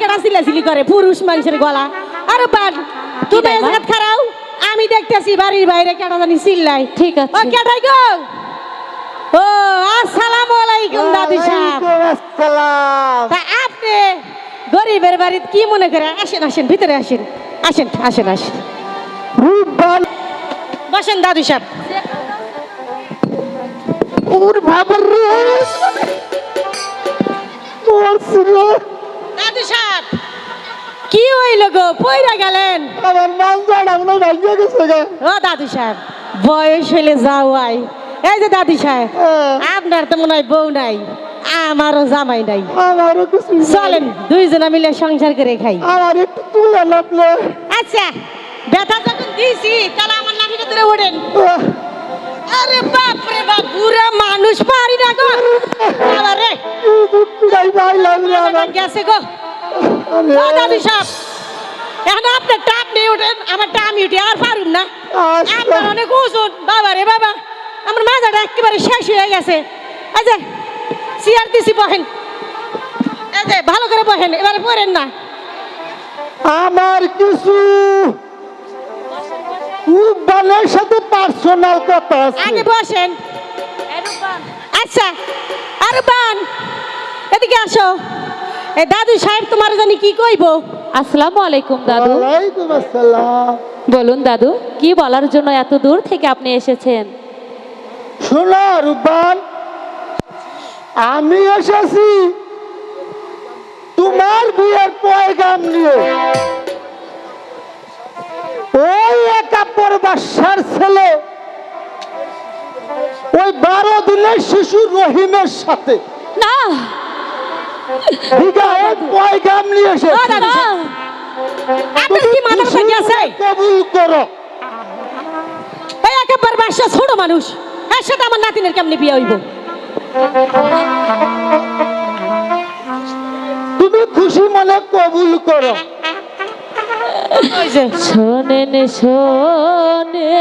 কেটা সিলাসিলি করে? পুরুষ মানুষের গলা। আরে বান তুমি? জায়গাত খারাও আমি দেখতেছি বাড়ির বাইরে কেটা জানি চিল্লাই ঠিক আছে। ও কেটাই গো? ও আসসালামু আলাইকুম দাদি সাহেব। আসসালাম। তা আপনি গরিবের বাড়িতে কি মনে করে? আসেন আসেন ভিতরে আসেন। আসেন আসেন আসেন। রূপবান বসেন দাদু সাহেব। ওর বাবার রে মরছিল। দাদু সাহেব কি হইল গো? পয়রা গেলেন। আমার নাম জানা ভাগ্য গেছে গা। ও দাদু সাহেব বয়স হইলে যাওয়াই। এই যে দাদি সাহেব হ্যাঁ, আপনার তো মনে হয় বউ নাই আমারও জামাই নাই। আমারও কিছু চলেন দুইজনা মিলে সংসার করে খাই। আমার একটু তুলে লাগলে আচ্ছা ব্যথা যখন দিয়েছি তাহলে আমার নামিকে ধরে ওঠেন। আরে বাপ রে বাপ বুড়া মানুষ পারি না গো। বাবা রে। যাই পাইলাম রে মাথাটা আমার। গেছে গো। দাদু সাহেব এখন আপনার টাপ নিয়ে ওঠেন আমার টাপ উঠি আর পারুন না। আচ্ছা। আপনার অনেক ওজন বাবা রে বাবা। আমার মাথাটা একেবারে শেষ হয়ে গেছে। যে চেয়ার দিছি বহেন। যে ভালো করে বহেন এবারে পড়েন না। আমার কিছু রূপবানের সাথে পার্সোনাল কথা আছে। আগে বসেন। আচ্ছা আরবান এদিকে আসো। এ দাদু সাহেব তোমার জানি কি কইব? আসসালামু আলাইকুম দাদু। ওয়ালাইকুম আসসালাম। বলুন দাদু কি বলার জন্য এত দূর থেকে আপনি এসেছেন? শোনো রূপবান আমি এসেছি তোমার বিয়ের পয়গাম নিয়ে। ওই একাপর বাসার ছেলে ওই বারো দিনের শিশু রহিমের সাথে। না বিগায়ের পয়গাম নিয়ে এসেছি। দাদু না সাহেব, আপনার কি মাথার উপর আছে কবুল করো। এই একেবারে বাসা ছোট মানুষ। এর সাথে আমার নাতিনের কেমনি বিয়ে হইব? তুমি খুশি মনে কবুল করো। শোনেন শোনেন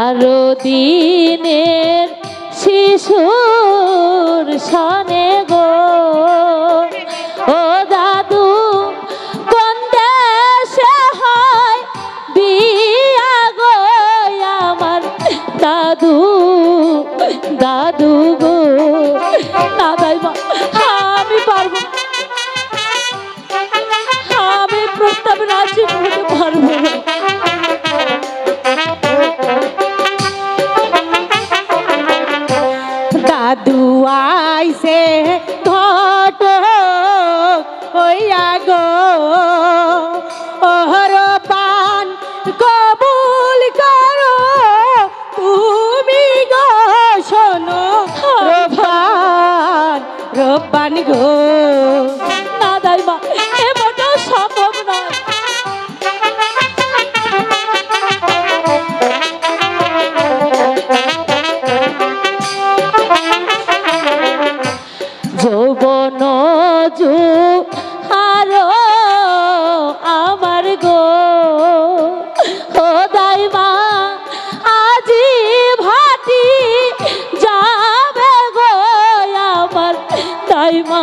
বারো দিনের শিশুর সনে দাদু আইছে ঘট হইয়া গো। ওহর পান কবুল করো তুমি গো শোনো রোপান রোপান আরও আমার গো। ও দাইমা আজি ভাটি যাবে গো আমার দাইমা।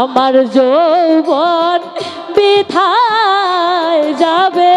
আমার যৌবন বিথায় যাবে।